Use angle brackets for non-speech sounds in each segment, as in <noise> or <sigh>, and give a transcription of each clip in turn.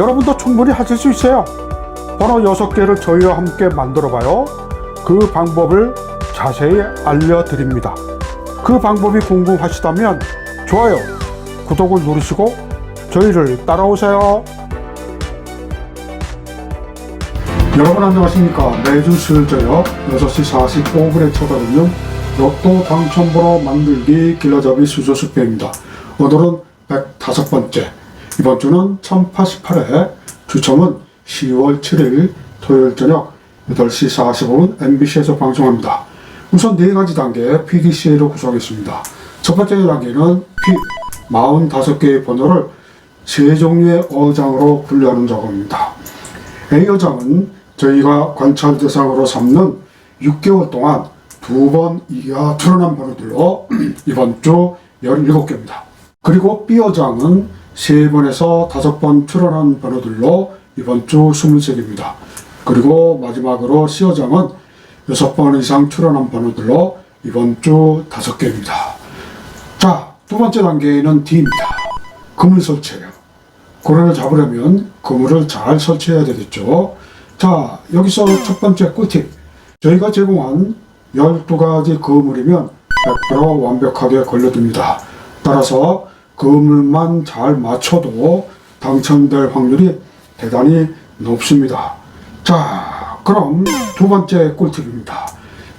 여러분도 충분히 하실 수 있어요. 번호 6개를 저희와 함께 만들어 봐요. 그 방법을 자세히 알려드립니다. 그 방법이 궁금하시다면 좋아요, 구독을 누르시고 저희를 따라오세요. 여러분 안녕하십니까. 매주 수요일 저녁 6시 45분에 찾아오는 로또 당첨번호 만들기 길라잡이 수조수배입니다. 오늘은 105번째, 이번 주는 1088회, 주점은 10월 7일 토요일 저녁 8시 45분 MBC에서 방송합니다. 우선 네 가지 단계 PDCA로 구성했습니다. 첫 번째 단계는 P 45개의 번호를 세 종류의 어장으로 분류하는 작업입니다. A 어장은 저희가 관찰 대상으로 삼는 6개월 동안 두 번 이하 출연한 번호들로 <clears throat> 이번 주 17개입니다. 그리고 B 어장은 3번에서 5번 출연한 번호들로 이번 주 23개입니다. 그리고 마지막으로 C 어장은 6번 이상 출연한 번호들로 이번 주 5개입니다. 자, 두 번째 단계는 D입니다. 그물 설치예요. 고래를 잡으려면 그물을 잘 설치해야 되겠죠. 자, 여기서 첫 번째 꿀팁. 저희가 제공한 12가지 그물이면 100% 완벽하게 걸려듭니다. 따라서 그물만 잘 맞춰도 당첨될 확률이 대단히 높습니다. 자, 그럼 두 번째 꿀팁입니다.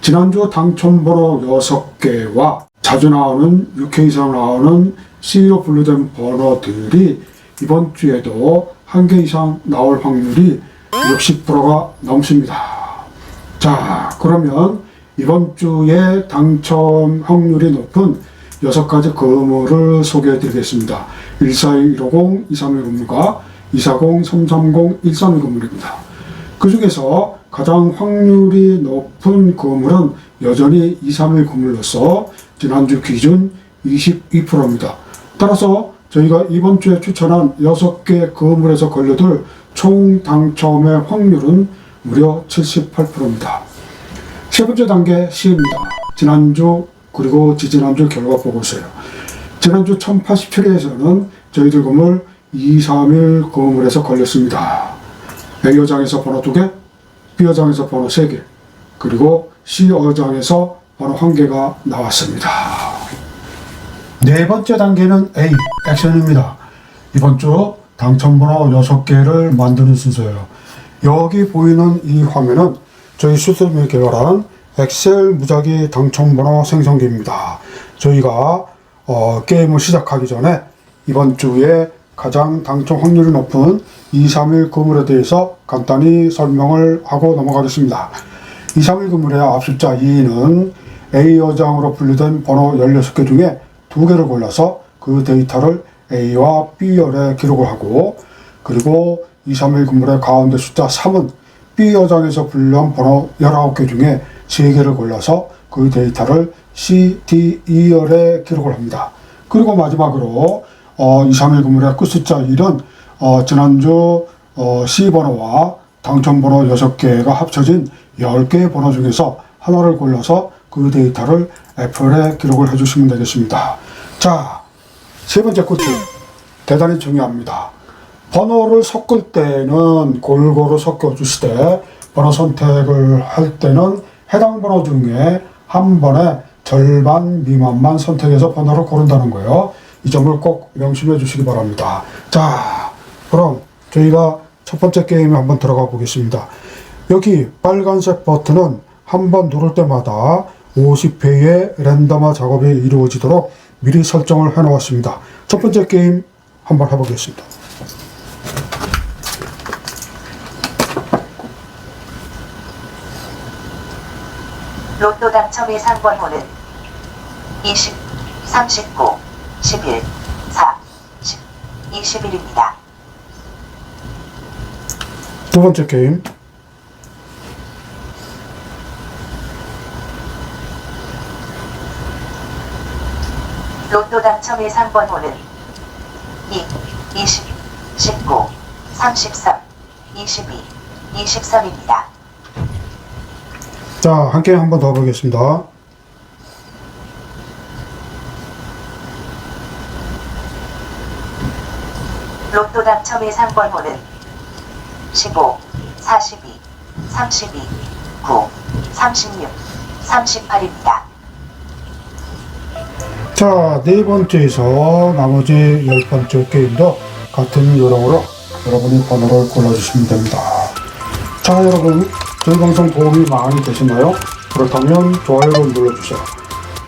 지난주 당첨번호 6개와 자주 나오는 6회 이상 나오는 C로 분류된 번호들이 이번 주에도 한 개 이상 나올 확률이 60%가 넘습니다. 자, 그러면 이번 주에 당첨 확률이 높은 여섯 가지 그물을 소개해 드리겠습니다. 14150, 231 건물과 240, 330, 131 건물입니다. 그 중에서 가장 확률이 높은 건물은 여전히 231 건물로서 지난주 기준 22%입니다. 따라서 저희가 이번 주에 추천한 6개 건물에서 걸려들 총 당첨의 확률은 무려 78%입니다. 세 번째 단계 C입니다. 지난주 그리고 지지난주 결과 보고서요. 지난주 1087회에서는 저희들 건물 2, 3일 건물에서 걸렸습니다. A어장에서 번호 2개, B어장에서 번호 3개, 그리고 C어장에서 번호 1개가 나왔습니다. 네 번째 단계는 A, 액션입니다. 이번 주 당첨번호 6개를 만드는 순서예요. 여기 보이는 이 화면은 저희 수술을 개발한 엑셀 무작위 당첨번호 생성기입니다. 저희가 어, 게임을 시작하기 전에 이번 주에 가장 당첨 확률이 높은 2, 3일 그물에 대해서 간단히 설명을 하고 넘어가겠습니다. 2, 3일 그물의 앞숫자 2는 A 여장으로 분류된 번호 16개 중에 두 개를 골라서 그 데이터를 A와 B열에 기록을 하고 그리고 2, 3일 그물의 가운데 숫자 3은 B 여장에서 분류한 번호 19개 중에 3개를 골라서 그 데이터를 C, D, E열에 기록을 합니다. 그리고 마지막으로 어, 2, 3일 그물의 끝숫자 1은 어, 지난주 어, C번호와 당첨번호 6개가 합쳐진 10개의 번호 중에서 하나를 골라서 그 데이터를 F에 기록을 해주시면 되겠습니다. 자, 세 번째 꿀팁. 대단히 중요합니다. 번호를 섞을 때는 골고루 섞어 주시되 번호 선택을 할 때는 해당 번호 중에 한 번에 절반 미만만 선택해서 번호를 고른다는 거예요. 이 점을 꼭 명심해 주시기 바랍니다. 자, 그럼 저희가 첫 번째 게임에 한번 들어가 보겠습니다. 여기 빨간색 버튼은 한 번 누를 때마다 50회의 랜덤화 작업이 이루어지도록 미리 설정을 해 놓았습니다. 첫 번째 게임 한번 해보겠습니다. 로또 당첨 예상 번호는 20, 39, 11, 4, 10, 21입니다. 두 번째 게임 로또 당첨 예상 번호는 2, 20, 19, 33, 22, 23입니다. 자, 한 게임 한번 더 보겠습니다. 로또 당첨 예상 번호는 15, 42, 32, 9, 36, 38입니다. 자, 네 번째에서 나머지 열 번째 게임도 같은 요령으로 여러분이 번호를 골라주시면 됩니다. 자, 여러분, 저희 방송 도움이 많이 되시나요? 그렇다면 좋아요를 눌러주세요.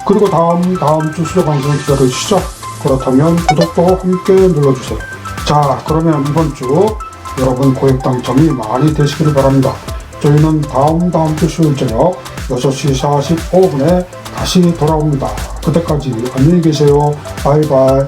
그리고 다음, 다음 주 수요 방송 기다려주시죠? 그렇다면 구독도 함께 눌러주세요. 자, 그러면 이번 주 여러분 고액 당첨이 많이 되시기를 바랍니다. 저희는 다음 다음 주 수요일 저녁 6시 45분에 다시 돌아옵니다. 그때까지 안녕히 계세요. 바이바이.